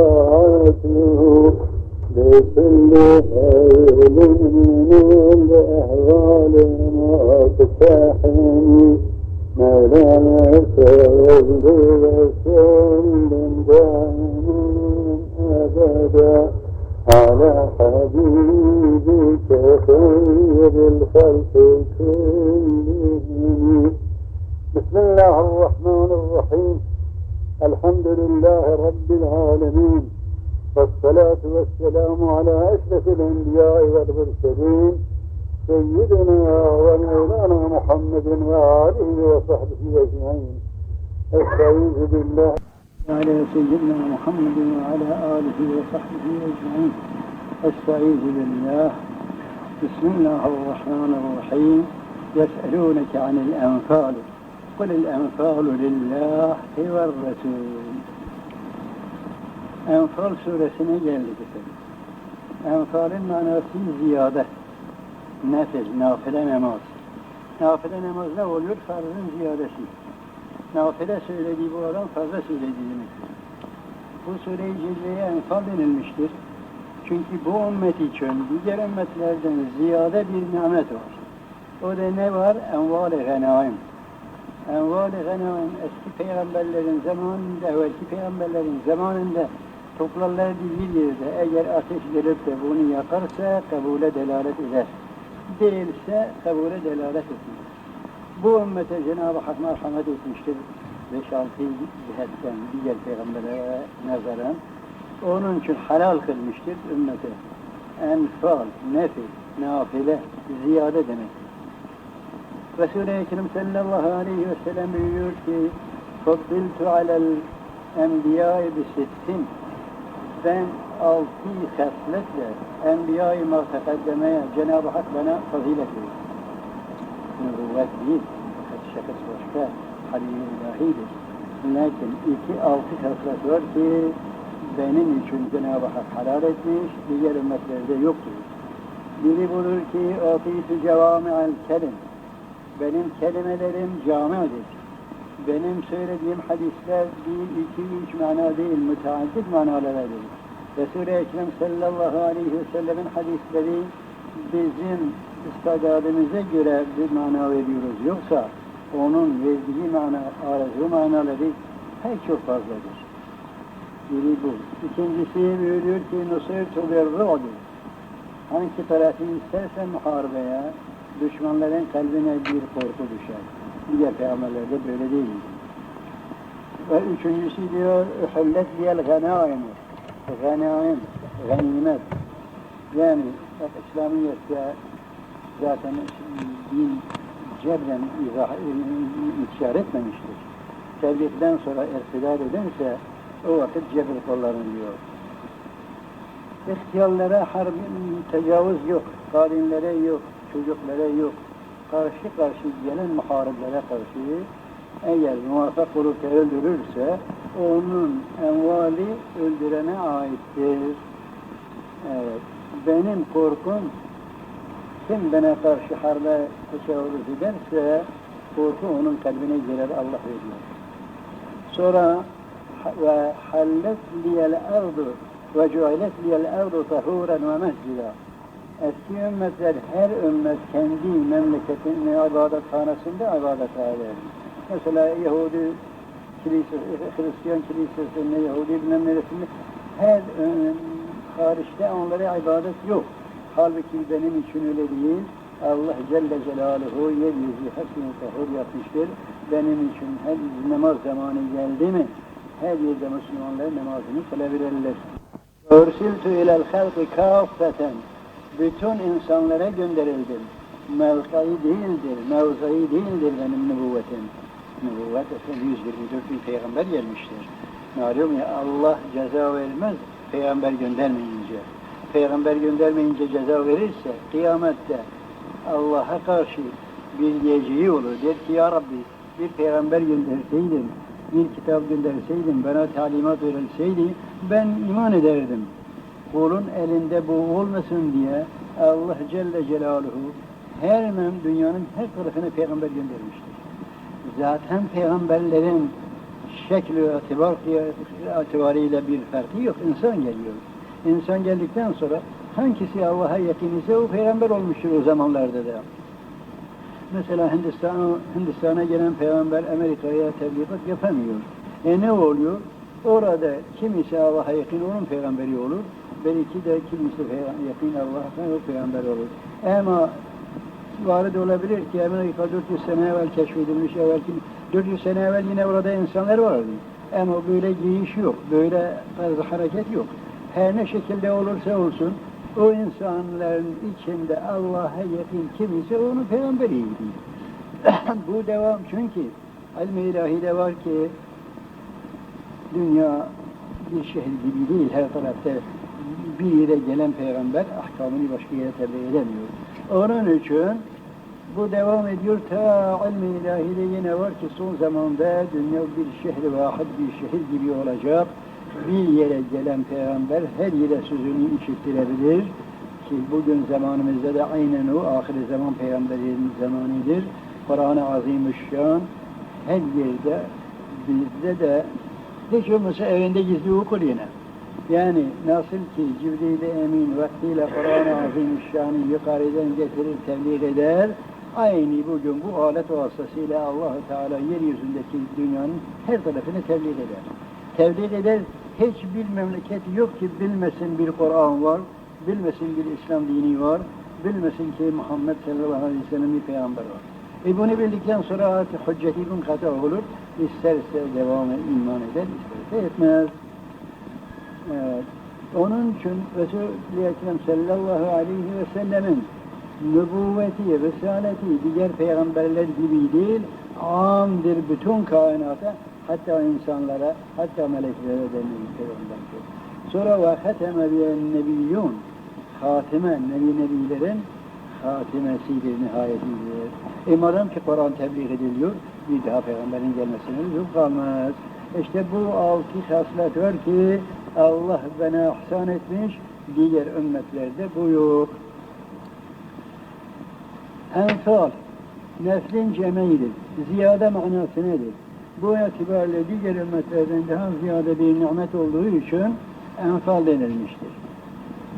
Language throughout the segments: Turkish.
شفاعته لكل خير من الأحوال وأقساحهم ملامة الرد وسلم أبدا على حبيبك خير الخلق كلهم بسم الله الرحمن الرحيم. الحمد لله رب العالمين والصلاة والسلام على أشرف الأنبياء والمرسلين سيدنا ومولانا محمد وآله وصحبه أجمعين. أستعيذ بالله. على سيدنا محمد وعلى آله وصحبه أجمعين. أستعيذ بالله. بسم الله الرحمن الرحيم. يسألونك عن الأنفال. قل الأنفال لله والرسول Enfal suresine geldik efendim. Enfalin manası ziyade. Nefil, nafile namaz. Nafile namaz ne oluyor? Farzın ziyadesi. Nafile söylediği bu adam fazla söylediği demektir. Bu sure-i celleye enfal denilmiştir. Çünkü bu ümmet için diğer ümmetlerden ziyade bir nimet var. O da ne var? Enval-i ganaim. Enval-i eski peygamberlerin zamanında, evvelki peygamberlerin zamanında toplarlardı bir yerde. Eğer ateş gelip de bunu yakarsa kabule delalet eder. Değilse kabule delalet etmez. Bu ümmete Cenab-ı Hak merhamet etmiştir. 5-6 cihetten diğer peygamberlere nazaran. Onun için halal kılmıştır ümmete. Enfal, nefil, nafile, ziyade demek. Resul-i Ekrem sallallahu aleyhi ve sellem buyuruyor ki فَضِّلْتُ عَلَى الْاَنْبِيَاءِ بِسِتِّنْ Ben altı hasletle Enbiya-i Muhteddemeye Cenab-ı Hak bana fazilet verir. Nübüvvet değil, birkaç şakası başka, halil-i ilahidir. Lakin iki altı haslet var ki benim için Cenab-ı Hak halal etmiş, diğer ümmetlerde yoktur. Biri budur ki, اَطِيتُ cevâmi'al kelim. benim kelimelerim camidir. Benim söylediğim hadisler bir, iki, üç mana değil, müteaddit manalardır. Resul-i Ekrem sallallahu aleyhi ve sellemin hadisleri bizim istidadımıza göre bir mana veriyoruz. Yoksa onun verdiği mana, aradığı manaları pek çok fazladır. Biri bu. İkincisi buyuruyor ki nusirtu birru'du. Hangi tarafı istersen muharebeye, düşmanların kalbine bir korku düşer. Diğer peygamberlerde böyle değil. Ve üçüncüsü diyor, uhullet diyel ganaim. Ganaim, ganimet. Yani bak İslamiyet'te zaten din cebren izah, inkar etmemiştir. Tevhidden sonra irtidar ederse o vakit cebir kullanılıyor. İhtiyarlara harp, tecavüz yok, kadınlara yok, çocuklara yok. Karşı karşı gelen muhariplere karşı eğer muvaffak olup öldürürse onun envali öldürene aittir. Evet. Benim korkum kim bana karşı harbe tecavüz ederse korku onun kalbine girer Allah veriyor. Sonra ve hallet liyel ardu ve cuilet liyel ardu tahuren ve mescida. Eski ümmetler her ümmet kendi memleketinin ibadethanesinde ibadet eder. Mesela Yahudi kilisesi, Hristiyan kilisesinde, Yahudi bilmem neresinde her hariçte onlara ibadet yok. Halbuki benim için öyle değil. Allah Celle Celaluhu yeryüzü hepsini tahur yapmıştır. Benim için her namaz zamanı geldi mi her yerde Müslümanlar namazını kılabilirler. Örsiltü ilel halkı kâffeten bütün insanlara gönderildim. Mevkayı değildir, mevzayı değildir benim nübüvvetim. Nübüvvet efendim 124 bin peygamber gelmiştir. Malum ya Allah ceza vermez peygamber göndermeyince. Peygamber göndermeyince ceza verirse kıyamette Allah'a karşı diyeceği olur. Der ki ya Rabbi bir peygamber gönderseydin, bir kitap gönderseydin, bana talimat verilseydi ben iman ederdim. Kulun elinde bu olmasın diye Allah Celle Celaluhu her dünyanın her tarafına peygamber göndermiştir. Zaten peygamberlerin şekli itibar itibariyle bir farkı yok. İnsan geliyor. İnsan geldikten sonra hangisi Allah'a yakın ise o peygamber olmuştur o zamanlarda da. Mesela Hindistan, Hindistan'a gelen peygamber Amerika'ya tebligat yapamıyor. E ne oluyor? Orada kimisi Allah'a yakın onun peygamberi olur. Belki de kimisi peygamber, yakın Allah'a o peygamber olur. Ama varid olabilir ki Amerika 400 sene evvel keşfedilmiş, evvelki 400 sene evvel yine orada insanlar vardı. Ama böyle giyiş yok, böyle hareket yok. Her ne şekilde olursa olsun o insanların içinde Allah'a yakın kim ise onun peygamberiydi. Bu devam çünkü ilmi ilahide var ki dünya bir şehir gibi değil her tarafta bir yere gelen peygamber ahkamını başka yere tebliğ edemiyor. Onun için bu devam ediyor ta ilmi ilahide yine var ki son zamanda dünya bir şehri vahid bir şehir gibi olacak. Bir yere gelen peygamber her yere sözünü işittirebilir ki bugün zamanımızda da aynen o ahir zaman peygamberinin zamanıdır. Kur'an-ı Azimüşşan her yerde bizde de hiç olmasa evinde gizli okur yine. Yani nasıl ki Cibril-i Emin vaktiyle Kur'an-ı Azimüşşan'ı yukarıdan getirir, tebliğ eder, aynı bugün bu alet vasıtasıyla allah Teala yeryüzündeki dünyanın her tarafını tebliğ eder. Tebliğ eder, hiçbir memleket yok ki bilmesin bir Kur'an var, bilmesin bir İslam dini var, bilmesin ki Muhammed sallallahu aleyhi ve sellem bir peygamber var. E bunu bildikten sonra artık hücceti bin kata olur, isterse devamı iman eder, isterse etmez. Evet. Onun için Resul-i Ekrem sallallahu aleyhi ve sellemin nübüvveti, risaleti diğer peygamberler gibi değil, amdir bütün kainata, hatta insanlara, hatta meleklere denilmiştir ondan sonra. Ve hateme biyen nebiyyun, hatime, nebi nebilerin hatimesidir, nihayetidir. E madem ki Kur'an tebliğ ediliyor, bir daha peygamberin gelmesine lüzum kalmaz. İşte bu altı haslet var ki Allah bana ihsan etmiş, diğer ümmetlerde bu yok. Enfal, neslin cemidir. Ziyade manası nedir? Bu itibarla diğer ümmetlerden daha ziyade bir nimet olduğu için enfal denilmiştir.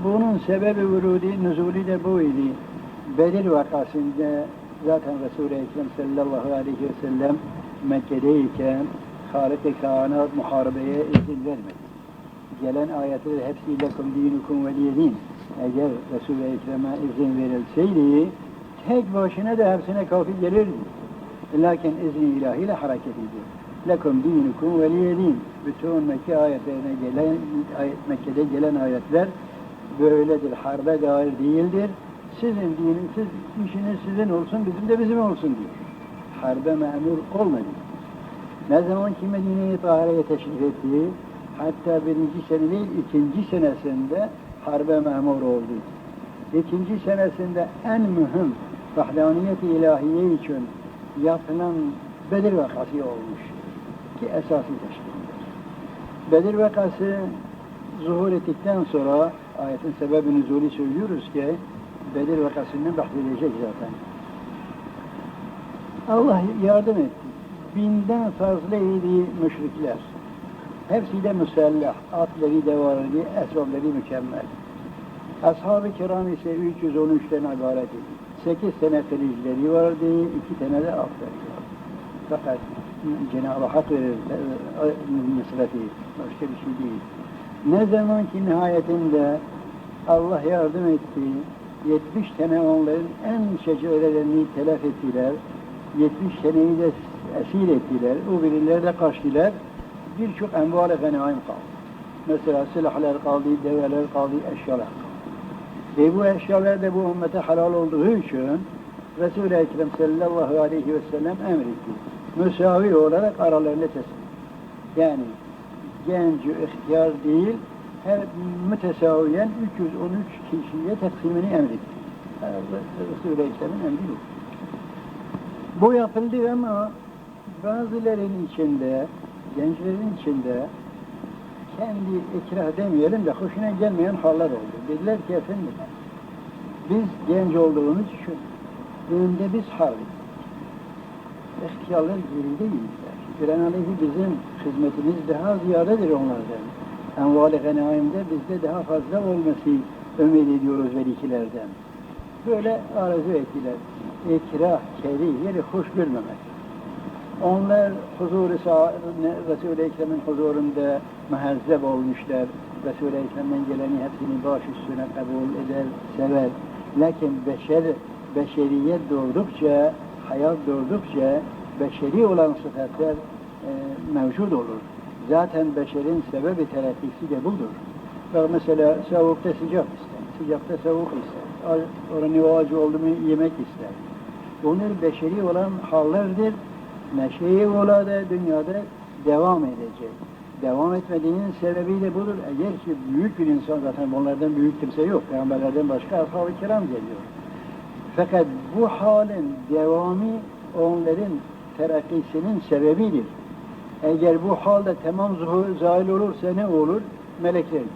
Bunun sebebi vurudi, nüzuli de bu idi. Bedir vakasında zaten Resul-i Ekrem sallallahu aleyhi ve sellem Mekke'deyken Halık-ı Kainat muharebeye izin vermedi. Gelen ayetler hepsi lekum dinukum veliyedin. Eğer Resul-i Ekrem'e izin verilseydi tek başına da hepsine kafi gelirdi. Lakin izni ilahiyle hareket ediyor. Lekum dinukum veliyedin. Bütün Mekke ayetlerine gelen, ayet, Mekke'de gelen ayetler böyledir. Harbe dair değildir. Sizin dinin, siz, işiniz sizin olsun, bizim de bizim olsun diyor. Harbe memur olmadı. Ne zaman ki Medine'yi Tahare'ye teşrif etti, hatta birinci sene değil, ikinci senesinde harbe memur oldu. İkinci senesinde en mühim vahdaniyet-i ilahiye için yapılan Bedir vakası olmuş ki esası teşkil eder. Bedir vakası zuhur ettikten sonra ayetin sebebi nüzulü söylüyoruz ki Bedir vakasından bahsedecek zaten. Allah yardım etti. Binden fazla idi müşrikler. Hepsi de müsellah. Atları, devaları, esrarları mükemmel. Ashab-ı kiram ise 313'ten ibaret idi. 8 tane kılıçları vardı, 2 tane de atları vardı. Fakat Cenab-ı Hak verir nusreti, başka bir şey değil. Ne zaman ki nihayetinde Allah yardım etti, 70 tane onların en şecerelerini telef ettiler, 70 seneyi de esir ettiler, o birileri de kaçtılar, birçok enval-i ganaim kaldı. Mesela silahlar kaldı, develer kaldı, eşyalar kaldı. Ve bu eşyalar da bu ümmete halal olduğu için Resul-i Ekrem sallallahu aleyhi ve sellem emretti. Müsavi olarak aralarında teslim. Yani genç, ihtiyar değil, her mütesaviyen 313 kişiye taksimini emretti. Resul-i Ekrem'in emri bu. Bu yapıldı ama bazıların içinde, gençlerin içinde kendi ikrah demeyelim de hoşuna gelmeyen haller oldu. Dediler ki efendim, biz genç olduğumuz için önde biz harbi. İhtiyarlar geride yürüdüler. Binaenaleyh bizim hizmetimiz daha ziyadedir onlardan. Enval-i ganaimde bizde daha fazla olması ümit ediyoruz velikilerden. Böyle arzu ettiler. İkrah, keri, yeri hoş görmemek. Onlar huzur-u Resul-i Ekrem'in huzurunda mehezzeb olmuşlar. Resul-i Ekrem'den geleni hepsini baş üstüne kabul eder, sever. Lakin beşer, beşeriyet doğdukça, hayat doğdukça beşeri olan sıfatlar e, mevcut olur. Zaten beşerin sebebi terakkisi de budur. Bak mesela soğukta sıcak ister, sıcakta soğuk ister. Al- Oranın ağacı oldu mu yemek ister. Bunlar beşeri olan hallerdir. Neşeyi ola da dünyada devam edecek. Devam etmediğinin sebebi de budur. Eğer ki büyük bir insan zaten bunlardan büyük kimse yok. Peygamberlerden başka ashab-ı kiram geliyor. Fakat bu halin devamı onların terakkisinin sebebidir. Eğer bu halde tamam zuhur, zahil olursa ne olur? Melekler gibi.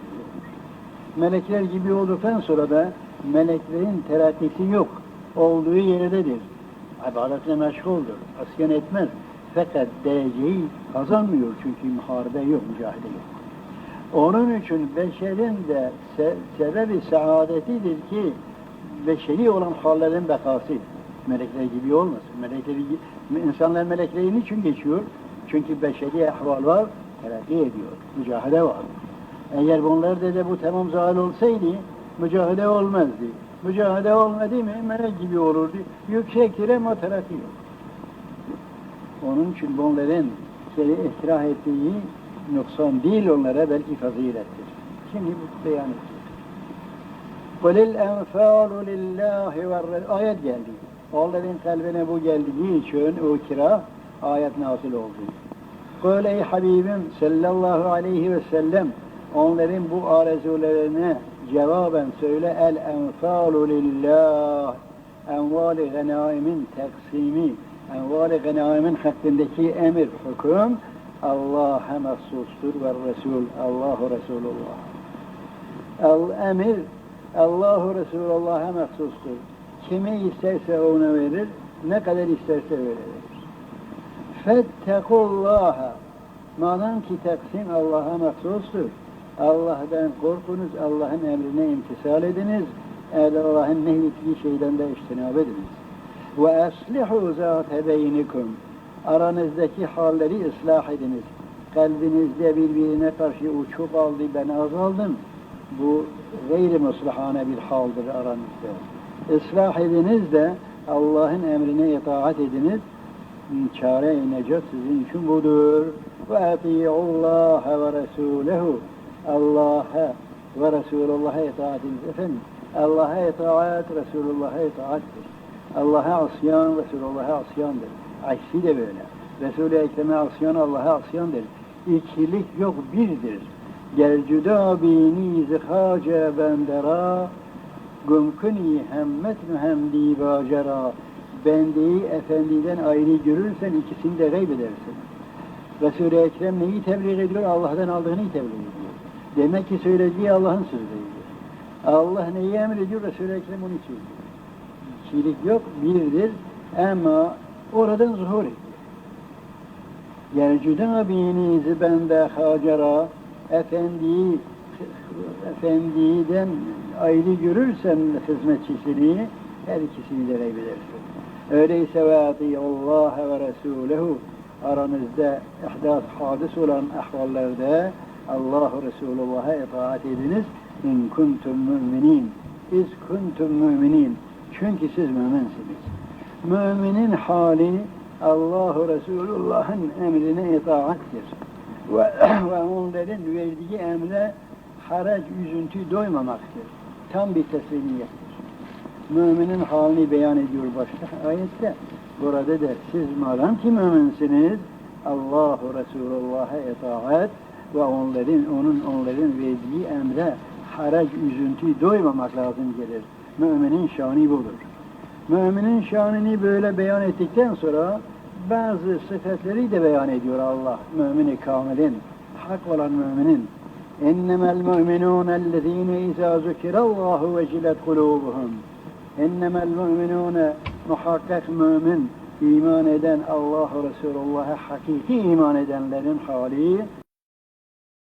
Melekler gibi olduktan sonra da meleklerin terakkisi yok. Olduğu yerdedir. İbadetle meşguldür. Asyan etmez. Fakat dereceyi kazanmıyor çünkü muharebe yok, mücadele yok. Onun için beşerin de se sebebi saadetidir ki beşeri olan hallerin bekası. Melekler gibi olmasın. Melekler gibi, insanlar melekleri niçin geçiyor? Çünkü beşeri ahval var, terakki ediyor. Mücahede var. Eğer bunlar da bu tamam zahil olsaydı mücahede olmazdı. Mücahede olmadı mı melek gibi olurdu. Yüksektir ama terakki yok. Onun için bunların seni ikrah ettiği noksan değil onlara belki fazilettir. Şimdi bu beyan edecek. قُلِ الْاَنْفَالُ لِلّٰهِ وَالرَّسُولِ Ayet geldi. Onların kalbine bu geldiği için o kira ayet nasıl oldu. Ey Habibim sallallahu aleyhi ve sellem onların bu arzularına cevaben söyle el enfalu lillah envali ganaimin taksimi envali ganaimin hakkındaki emir hüküm Allah'a mahsustur ve Resul Allahu Resulullah. El emir Allahu Resulullah'a mahsustur. Kimi isterse ona verir ne kadar isterse verir Fettekullaha. Madem ki taksim Allah'a mahsustur. Allah'tan korkunuz, Allah'ın emrine imtisal ediniz. Eğer Allah'ın nehyettiği şeyden de iştinab ediniz. Ve eslihu zâte beynikum. Aranızdaki halleri ıslah ediniz. Kalbinizde birbirine karşı uçup aldı, ben azaldım. Bu gayri muslahane bir haldir aranızda. Islah ediniz de Allah'ın emrine itaat ediniz çare-i necat sizin için budur. Ve ati'ullaha ve resulehu. Allah'a ve Resulullah'a itaat. Efendim, Allah'a itaat, Resulullah'a itaattir. Allah'a asyan, Resulullah'a asyandır. Aksi de böyle. Resul-i Ekrem'e asyan, Allah'a asyandır. İkilik yok, birdir. Gel cüda bini zikhace bendera, gümküni hemmet mühemdi bacera bendeyi efendiden ayrı görürsen ikisini de kaybedersin. Resul-i Ekrem neyi tebliğ ediyor? Allah'tan aldığını tebliğ ediyor. Demek ki söylediği Allah'ın sözleridir. Allah neyi emrediyor? Resul-i Ekrem onu söylüyor. İkilik yok, birdir ama oradan zuhur ediyor. Yercüden binizi bende hacara efendiyi efendiden ayrı görürsen hizmetçisini her ikisini de kaybedersin. Öyleyse ve Allah ve Resulehu aranızda ihdas hadis olan ahvallerde Allah Resulullah'a itaat ediniz. İn kuntum müminin. İz kuntum müminin. Çünkü siz müminsiniz. Müminin hali Allah Resulullah'ın emrine itaattir. Ve, ve onların verdiği emre harac, üzüntü doymamaktır. Tam bir teslimiyettir müminin halini beyan ediyor başka ayette. Burada da siz madem ki müminsiniz Allahu Resulullah'a itaat ve onların onun onların verdiği emre harac üzüntü doymamak lazım gelir. Müminin şanı budur. Müminin şanını böyle beyan ettikten sonra bazı sıfatları da beyan ediyor Allah mümini kamilin, hak olan müminin. İnnemel müminûne ellezîne izâ zükirallâhu vecilet kulûbuhum. İnnemel müminûne muhakkak mümin iman eden Allah Resulullah'a hakiki iman edenlerin hali